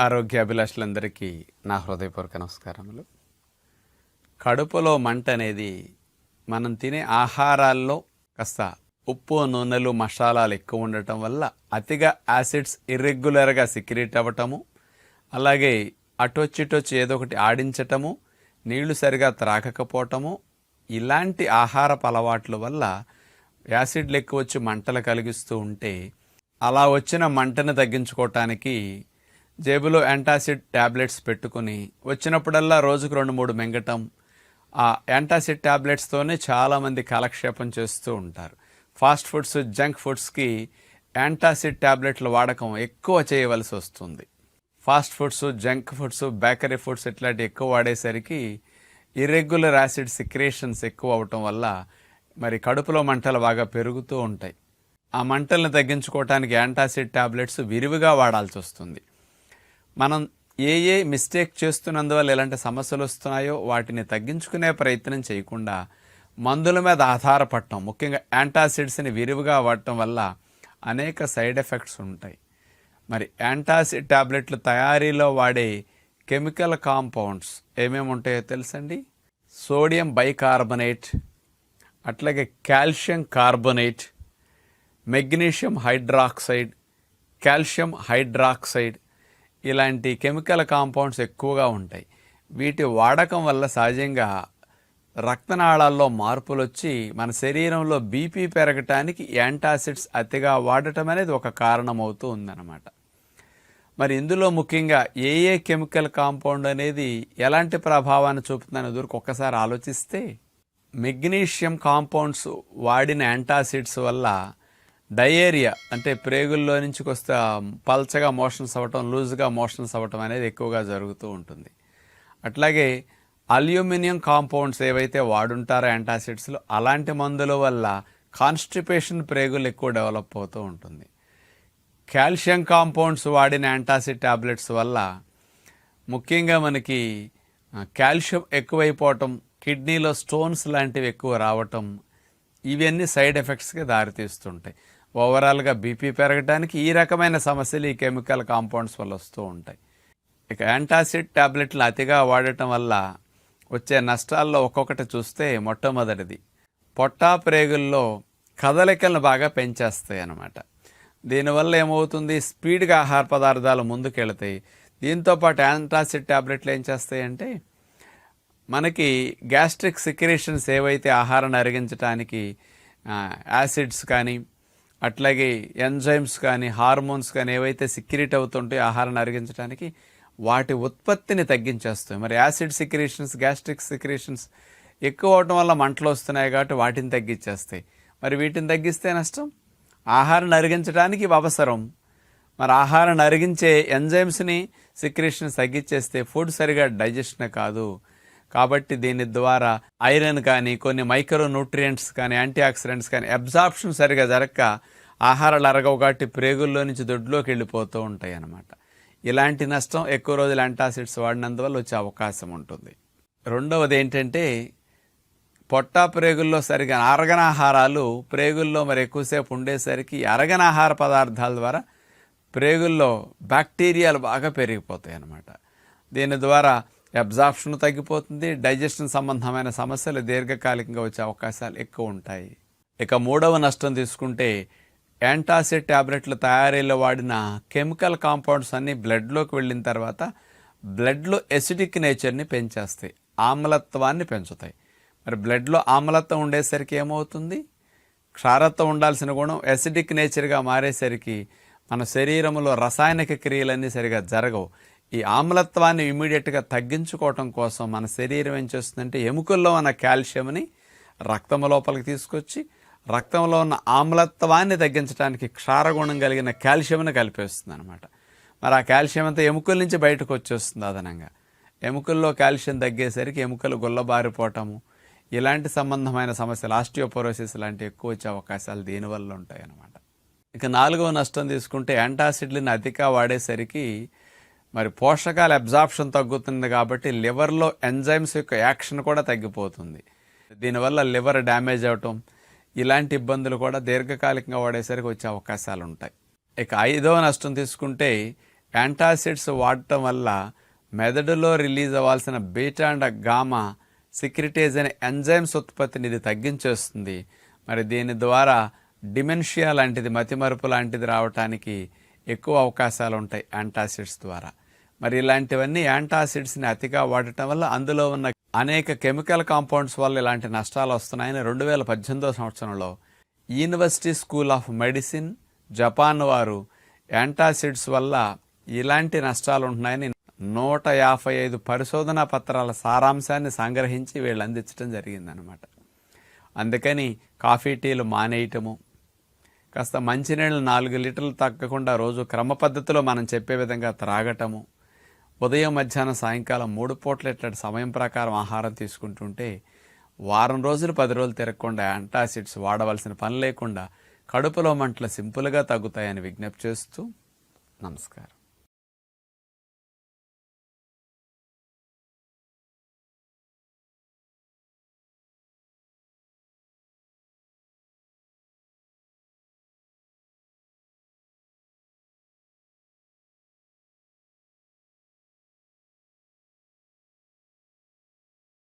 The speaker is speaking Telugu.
ఆరోగ్య అభిలాషులందరికీ నా హృదయపూర్వక నమస్కారములు. కడుపులో మంట అనేది మనం తినే ఆహారాల్లో కాస్త ఉప్పు నూనెలు మసాలాలు ఎక్కువ ఉండటం వల్ల అతిగా యాసిడ్స్ ఇర్రెగ్యులర్గా సిక్రియేట్ అవ్వటము అలాగే అటొచ్చిటొచ్చి ఏదో ఒకటి ఆడించటము నీళ్ళు సరిగా త్రాగకపోవటము ఇలాంటి ఆహారపు అలవాట్ల వల్ల యాసిడ్లు ఎక్కువ వచ్చి మంటలు కలిగిస్తూ ఉంటే అలా వచ్చిన మంటను తగ్గించుకోవటానికి జేబులో యాంటాసిడ్ ట్యాబ్లెట్స్ పెట్టుకుని వచ్చినప్పుడల్లా రోజుకు రెండు మూడు మింగటం. ఆ యాంటాసిడ్ ట్యాబ్లెట్స్తోనే చాలామంది కాలక్షేపం చేస్తూ ఉంటారు. ఫాస్ట్ ఫుడ్స్ జంక్ ఫుడ్స్కి యాంటాసిడ్ ట్యాబ్లెట్ల వాడకం ఎక్కువ చేయవలసి వస్తుంది. Fast foods junk foods bakery foods ఇట్లాంటి ఎక్కువ వాడేసరికి ఇర్రెగ్యులర్ యాసిడ్ సిక్రేషన్స్ ఎక్కువ అవటం వల్ల మరి కడుపులో మంటలు బాగా పెరుగుతూ ఉంటాయి. ఆ మంటల్ని తగ్గించుకోవటానికి యాంటాసిడ్ ట్యాబ్లెట్స్ విరివిగా వాడాల్సి వస్తుంది. మనం ఏ ఏ మిస్టేక్ చేస్తున్నందువల్ల ఎలాంటి సమస్యలు వస్తున్నాయో వాటిని తగ్గించుకునే ప్రయత్నం చేయకుండా మందుల మీద ఆధారపడటం ముఖ్యంగా యాంటాసిడ్స్ని విరివిగా వాడటం వల్ల అనేక సైడ్ ఎఫెక్ట్స్ ఉంటాయి. మరి యాంటాసిడ్ ట్యాబ్లెట్లు తయారీలో వాడే కెమికల్ కాంపౌండ్స్ ఏమేమి ఉంటాయో తెలుసండి? సోడియం బైకార్బనేట్ అట్లాగే calcium carbonate magnesium hydroxide calcium hydroxide ఇలాంటి కెమికల్ కాంపౌండ్స్ ఎక్కువగా ఉంటాయి. వీటి వాడకం వల్ల సహజంగా రక్తనాళాల్లో మార్పులు వచ్చి మన శరీరంలో బీపీ పెరగటానికి యాంటాసిడ్స్ అతిగా వాడటం అనేది ఒక కారణమవుతూ ఉందన్నమాట. మరి ఇందులో ముఖ్యంగా ఏ ఏ కెమికల్ కాంపౌండ్ అనేది ఎలాంటి ప్రభావాన్ని చూపుతుందని దూరకు ఒక్కసారి ఆలోచిస్తే మెగ్నీషియం కాంపౌండ్స్ వాడిన యాంటాసిడ్స్ వల్ల డయేరియా అంటే ప్రేగుల్లో నుంచి వస్తే పల్చగా మోషన్స్ అవ్వటం లూజ్గా మోషన్స్ అవ్వటం అనేది ఎక్కువగా జరుగుతూ ఉంటుంది. అట్లాగే అల్యూమినియం కాంపౌండ్స్ ఏవైతే వాడుంటారో యాంటాసిడ్స్లో అలాంటి మందుల వల్ల కాన్స్టిపేషన్ ప్రేగులు ఎక్కువ డెవలప్ అవుతూ ఉంటుంది. కాల్షియం కాంపౌండ్స్ వాడిన యాంటాసిడ్ టాబ్లెట్స్ వల్ల ముఖ్యంగా మనకి కాల్షియం ఎక్కువైపోవటం కిడ్నీలో స్టోన్స్ లాంటివి ఎక్కువ రావటం ఇవన్నీ సైడ్ ఎఫెక్ట్స్కి దారితీస్తుంటాయి. ఓవరాల్గా బీపీ పెరగడానికి ఈ రకమైన సమస్యలు ఈ కెమికల్ కాంపౌండ్స్ వల్ల వస్తూ ఉంటాయి. ఇక యాంటాసిడ్ ట్యాబ్లెట్లు అతిగా వాడటం వల్ల వచ్చే నష్టాల్లో ఒక్కొక్కటి చూస్తే మొట్టమొదటిది. పొట్టా ప్రేగుల్లో కదలికలను బాగా పెంచేస్తాయి అన్నమాట. దీనివల్ల ఏమవుతుంది? స్పీడ్గా ఆహార పదార్థాలు ముందుకెళ్తాయి. దీంతోపాటు యాంటాసిడ్ టాబ్లెట్లు ఏం చేస్తాయంటే మనకి గ్యాస్ట్రిక్ సిక్రేషన్స్ ఏవైతే ఆహారాన్ని అరిగించడానికి యాసిడ్స్ కానీ అట్లాగే ఎంజైమ్స్ కానీ హార్మోన్స్ కానీ ఏవైతే సిక్రియేట్ అవుతుంటాయో ఆహారాన్ని అరిగించడానికి వాటి ఉత్పత్తిని తగ్గించేస్తాయి. మరి యాసిడ్ సిక్రేషన్స్ గ్యాస్ట్రిక్ సిక్రేషన్స్ ఎక్కువ అవటం వల్ల మంటలు వస్తున్నాయి కాబట్టి వాటిని తగ్గించేస్తాయి. మరి వీటిని తగ్గిస్తే నష్టం? ఆహారాన్ని అరిగించడానికి ఇవి అవసరం. మరి ఆహారాన్ని అరిగించే ఎంజైమ్స్ని సిక్రేషన్స్ తగ్గించేస్తే ఫుడ్ సరిగా డైజెషన్ కాదు. కాబట్టి దీని ద్వారా ఐరన్ కానీ కొన్ని మైక్రో న్యూట్రియంట్స్ కానీ యాంటీ ఆక్సిడెంట్స్ కానీ అబ్జార్ప్షన్ సరిగా జరగక ఆహారాలు అరగవు కాబట్టి ప్రేగుల్లో నుంచి దొడ్లోకి వెళ్ళిపోతూ ఉంటాయి అన్నమాట ఇలాంటి నష్టం ఎక్కువ రోజులు యాంటాసిడ్స్ వాడినందువల్ల వచ్చే అవకాశం ఉంటుంది. రెండవది ఏంటంటే పొట్ట ప్రేగుల్లో సరిగా అరగన ఆహారాలు ప్రేగుల్లో మరి ఎక్కువసేపు ఉండేసరికి అరగన ఆహార పదార్థాల ద్వారా ప్రేగుల్లో బ్యాక్టీరియాలు బాగా పెరిగిపోతాయి అన్నమాట దీని ద్వారా అబ్జార్ప్షన్ తగ్గిపోతుంది డైజెషన్ సంబంధమైన సమస్యలు దీర్ఘకాలికంగా వచ్చే అవకాశాలు ఎక్కువ ఉంటాయి. ఇక మూడవ నష్టం తీసుకుంటే యాంటాసిడ్ ట్యాబ్లెట్లు తయారీలో వాడిన కెమికల్ కాంపౌండ్స్ అన్నీ బ్లడ్లోకి వెళ్ళిన తర్వాత బ్లడ్లో ఎసిడిక్ నేచర్ని పెంచేస్తాయి ఆమ్లత్వాన్ని పెంచుతాయి. మరి బ్లడ్లో ఆమ్లత్వం ఉండేసరికి ఏమవుతుంది? క్షారత్వం ఉండాల్సిన గుణం ఎసిడిక్ నేచర్గా మారేసరికి మన శరీరంలో రసాయనిక క్రియలన్నీ సరిగా జరగవు. ఈ ఆమ్లత్వాన్ని ఇమీడియట్గా తగ్గించుకోవటం కోసం మన శరీరం ఏం చేస్తుందంటే ఎముకల్లో ఉన్న కాల్షియంని రక్తం లోపలికి తీసుకొచ్చి రక్తంలో ఉన్న ఆమ్లత్వాన్ని తగ్గించడానికి క్షారగుణం కలిగిన కాల్షియంని కలిపేస్తుంది అనమాట మరి ఆ కాల్షియం అంతా ఎముకల నుంచి బయటకు వచ్చేస్తుంది అదనంగా. ఎముకల్లో కాల్షియం తగ్గేసరికి ఎముకలు గుల్లబారిపోవటము ఇలాంటి సంబంధమైన సమస్యలు ఆస్టియోపోరోసిస్ లాంటి ఎక్కువ వచ్చే అవకాశాలు దీనివల్ల ఉంటాయి అనమాట ఇక నాలుగవ నష్టం తీసుకుంటే యాంటాసిడ్లని అధిక వాడేసరికి మరి పోషకాల అబ్జార్ప్షన్ తగ్గుతుంది కాబట్టి లివర్లో ఎంజైమ్స్ యొక్క యాక్షన్ కూడా తగ్గిపోతుంది. దీనివల్ల లివర్ డ్యామేజ్ అవటం ఇలాంటి ఇబ్బందులు కూడా దీర్ఘకాలికంగా వాడేసరికి వచ్చే అవకాశాలు ఉంటాయి. ఇక ఐదవ నష్టం తీసుకుంటే యాంటాసిడ్స్ వాడటం వల్ల మెదడులో రిలీజ్ అవ్వాల్సిన బీటా అండ్ గామా సిక్రిటేజ్ అనే ఎంజైమ్స్ ఉత్పత్తిని ఇది తగ్గించేస్తుంది. మరి దీని ద్వారా డిమెన్షియా లాంటిది మతిమరుపు లాంటిది రావటానికి ఎక్కువ అవకాశాలు ఉంటాయి యాంటాసిడ్స్ ద్వారా. మరి ఇలాంటివన్నీ యాంటాసిడ్స్ని అతిగా వాడటం వల్ల అందులో ఉన్న అనేక కెమికల్ కాంపౌండ్స్ వల్ల ఇలాంటి నష్టాలు వస్తున్నాయని రెండు వేల పద్దెనిమిదో సంవత్సరంలో university school of medicine Japan వారు యాంటాసిడ్స్ వల్ల ఇలాంటి నష్టాలు ఉంటున్నాయని నూట యాభై ఐదు పరిశోధనా పత్రాల సారాంశాన్ని సంగ్రహించి వీళ్ళు అందించడం జరిగిందనమాట అందుకని కాఫీ టీలు మానేయటము కాస్త మంచినీళ్ళు నాలుగు లీటర్లు తగ్గకుండా రోజు క్రమ పద్ధతిలో మనం చెప్పే విధంగా త్రాగటము ఉదయం మధ్యాహ్నం సాయంకాలం మూడు పూట్ల ఇట్లాంటి సమయం ప్రకారం ఆహారం తీసుకుంటుంటే వారం రోజులు పది రోజులు తిరగకుండా యాంటాసిడ్స్ వాడవలసిన పని లేకుండా కడుపులో మంటలు సింపుల్గా తగ్గుతాయని విజ్ఞప్తి చేస్తూ నమస్కారం.